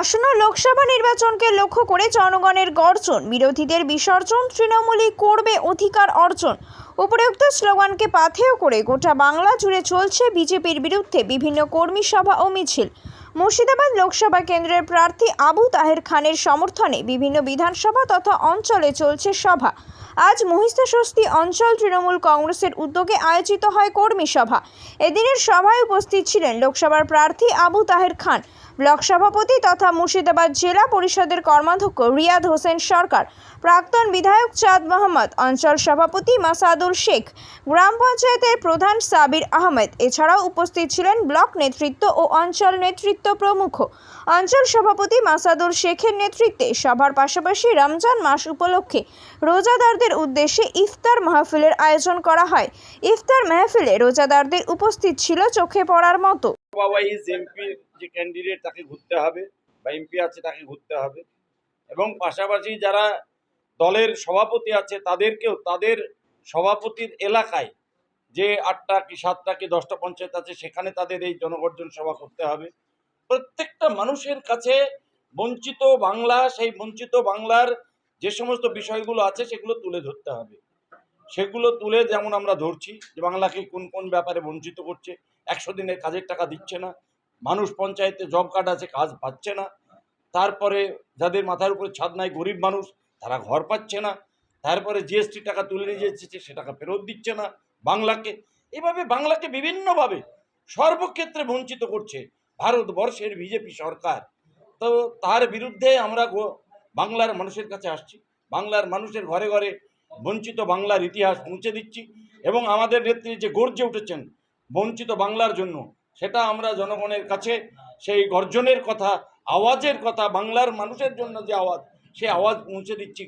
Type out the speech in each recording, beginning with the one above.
আসন্ন লোকসভা নির্বাচনকে লক্ষ্য করে জনগণের গর্জন। বিরোধীদের বিসর্জন তৃণমূলই করবে অধিকার অর্জন। উপরোক্ত স্লোগানকে পাথেয় করে গোটা বাংলা জুড়ে চলছে বিজেপির বিরুদ্ধে বিভিন্ন কর্মী সভা ও মিছিল। মুর্শিদাবাদ লোকসভা কেন্দ্রের প্রার্থী আবু তাহের খানের সমর্থনে বিভিন্ন বিধানসভা তথা অঞ্চলে চলছে সভা। আজ মহিষাস্বস্তি অঞ্চল তৃণমূল কংগ্রেসের উদ্যোগে আয়োজিত হয় কর্মী সভা। এদিনের সভায় উপস্থিত ছিলেন লোকসভার প্রার্থী আবু তাহের খান। ব্লক সভাপতি তথা মুর্শিদাবাদ জেলা পরিষদের কর্মাধ্যক্ষ রিয়াদ হোসেন সরকার, প্রাক্তন বিধায়ক চাঁদ মোহাম্মদ, অঞ্চল সভাপতি মাসাদুল শেখ, গ্রাম পঞ্চায়েতের প্রধান সাবির আহমেদ, এছাড়াও উপস্থিত ছিলেন ব্লক নেতৃত্ব ও অঞ্চল নেতৃত্ব প্রমুখ। অঞ্চল সভাপতি মাসাদুল শেখের নেতৃত্বে সভার পাশাপাশি রমজান মাস উপলক্ষে রোজাদারদের উদ্দেশ্যে ইফতার মাহফিলের আয়োজন করা হয়। ইফতার মাহফিলে রোজাদারদের উপস্থিত ছিল চোখে পড়ার মতো। বাবা ইজ এমপির যে ক্যান্ডিডেট তাকে ঘুরতে হবে বা এমপি আছে তাকে ঘুরতে হবে। এবং পাশাপাশি যারা দলের সভাপতি আছে তাদেরকেও তাদের সভাপতির এলাকায় যে আটটা কি সাতটা কি দশটা পঞ্চায়েত আছে সেখানে তাদের এই জনগর্জন সভা করতে হবে। প্রত্যেকটা মানুষের কাছে বঞ্চিত বাংলা, সেই বঞ্চিত বাংলার যে সমস্ত বিষয়গুলো আছে সেগুলো তুলে ধরতে হবে। সেগুলো তুলে যেমন আমরা ধরছি যে বাংলাকে কোন কোন ব্যাপারে বঞ্চিত করছে একশো দিনের কাজের টাকা দিচ্ছে না, মানুষ পঞ্চায়েতে জব কার্ড আছে, কাজ পাচ্ছে না, তারপরে যাদের মাথার উপরে ছাদ নাই, গরিব মানুষ, তারা ঘর পাচ্ছে না, তারপরে জিএসটি টাকা তুলে নিয়ে যাচ্ছে সে টাকা ফেরত দিচ্ছে না বাংলাকে। এভাবে বাংলাকে বিভিন্নভাবে সর্বক্ষেত্রে বঞ্চিত করছে ভারতবর্ষের বিজেপি সরকার। তো তার বিরুদ্ধে আমরা বাংলার মানুষের কাছে আসছি, বাংলার মানুষের ঘরে ঘরে বঞ্চিত বাংলার ইতিহাস মুছে দিচ্ছি, এবং আমাদের নেত্রী যে গর্জে উঠেছেন বঞ্চিত বাংলার জন্য। সেটা আমরা জনগণের কাছে সেই গর্জনের কথা, আওয়াজের কথা, বাংলার মানুষের জন্য যে আওয়াজ সেই আওয়াজ পৌঁছে দিচ্ছি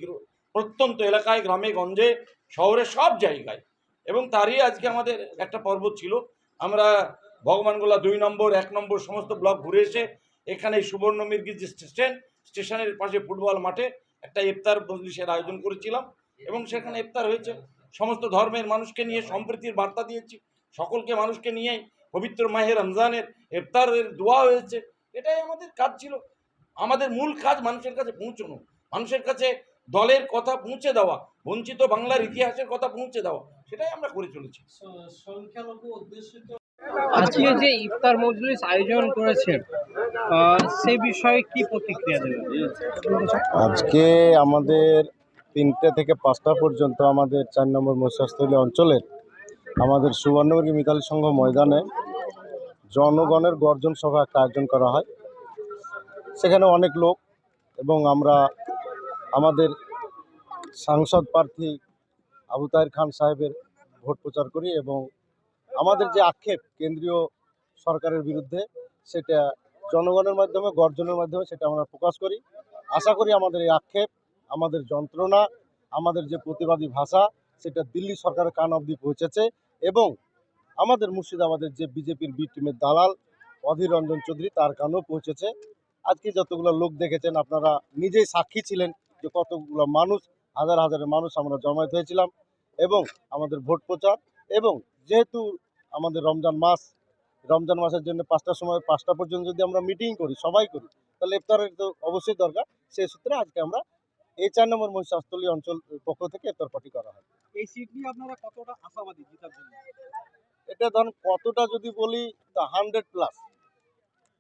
প্রত্যন্ত এলাকায়, গ্রামে, গঞ্জে, শহরে, সব জায়গায়। এবং তারই আজকে আমাদের একটা পর্ব ছিল। আমরা ভগবানগোলা দুই নম্বর, এক নম্বর সমস্ত ব্লক ঘুরে এসে এখানে সুবর্ণ মির্গি যে স্টেশন, স্টেশনের পাশে ফুটবল মাঠে একটা ইফতার মজলিসের আয়োজন করেছিলাম। এবং সেখানে ইফতার হয়েছে। সমস্ত ধর্মের মানুষকে নিয়ে সম্প্রীতির বার্তা দিয়েছি। সকলকে মানুষকে নিয়ে পবিত্র মাহে রমজানের ইফতারের দোয়া হয়েছে। এটাই আমাদের কাজ ছিল। আমাদের মূল কাজ মানুষের কাছে পৌঁছানো। মানুষের কাছে দলের কথা পৌঁছে দেওয়া বঞ্চিত বাংলার ইতিহাসের কথা পৌঁছে দেওয়া সেটাই আমরা করে চলেছি। স- সংখ্যালঘু অধ্যুষিত আজকে যে ইফতার মজলিস আয়োজন করেছেন আহ, সে বিষয়ে কি প্রতিক্রিয়া দেবেন? আজকে আমাদের তিনটে থেকে পাঁচটা পর্যন্ত আমাদের চার নম্বর মৎস্যস্থলী অঞ্চলের আমাদের সুবর্ণমুখী মিতালি সংঘ ময়দানে জনগণের গর্জন সভা একটা আয়োজন করা হয়। সেখানে অনেক লোক এবং আমরা আমাদের সাংসদ প্রার্থী আবু তাহের খান সাহেবের ভোট প্রচার করি এবং আমাদের যে আক্ষেপ কেন্দ্রীয় সরকারের বিরুদ্ধে, সেটা জনগণের মাধ্যমে, গর্জনের মাধ্যমে সেটা আমরা প্রকাশ করি। আশা করি আমাদের এই আক্ষেপ, আমাদের যন্ত্রণা, আমাদের যে প্রতিবাদী ভাষা, সেটা দিল্লি সরকারের কান অবধি পৌঁছেছে। এবং আমাদের মুর্শিদাবাদের যে বিজেপির বি টিমের দালাল, অধীর রঞ্জন চৌধুরী, তার কানেও পৌঁছেছে। আজকে যতগুলো লোক দেখেছেন, আপনারা নিজেই সাক্ষী ছিলেন যে কতগুলো মানুষ, হাজার হাজারের মানুষ আমরা জমায়েত হয়েছিলাম এবং আমাদের ভোট প্রচার এবং যেহেতু আমাদের রমজান মাস, রমজান মাসের জন্য পাঁচটার সময় পাঁচটা পর্যন্ত যদি আমরা মিটিং করি, সবাই করি, তাহলে ইফতারের তো অবশ্যই দরকার। সেই সূত্রে আজকে আমরা এই চার নম্বর মহিষাস্থলী অঞ্চল পক্ষ থেকে ইফতার পার্টি করা হয়। এই সিট নিয়ে আপনারা কতটা আশাবাদী জেতার জন্য? এটা ধরুন কতটা যদি বলি তা হান্ড্রেড প্লাস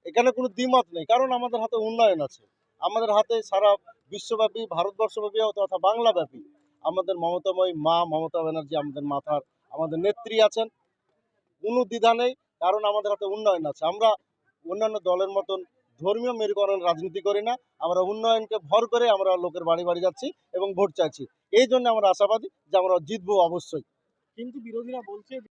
এখানে কোনো দ্বিমত নেই কারণ আমাদের হাতে উন্নয়ন আছে। আমাদের হাতে সারা বিশ্বব্যাপী ভারতবর্ষব্যাপী তথা বাংলাব্যাপী আমাদের মমতাময়ী মা মমতা ব্যানার্জি আমাদের মাথার আমাদের নেত্রী আছেন। কোনো দ্বিধা নেই কারণ আমাদের হাতে উন্নয়ন আছে। আমরা অন্যান্য দলের মতন ধর্মীয় মেরুকরণ রাজনীতি করি না, আমরা উন্নয়নকে ভর করে আমরা লোকের বাড়ি বাড়ি যাচ্ছি এবং ভোট চাইছি। এই জন্য আমরা আশাবাদী যে আমরা জিতবো অবশ্যই। কিন্তু বিরোধীরা বলছে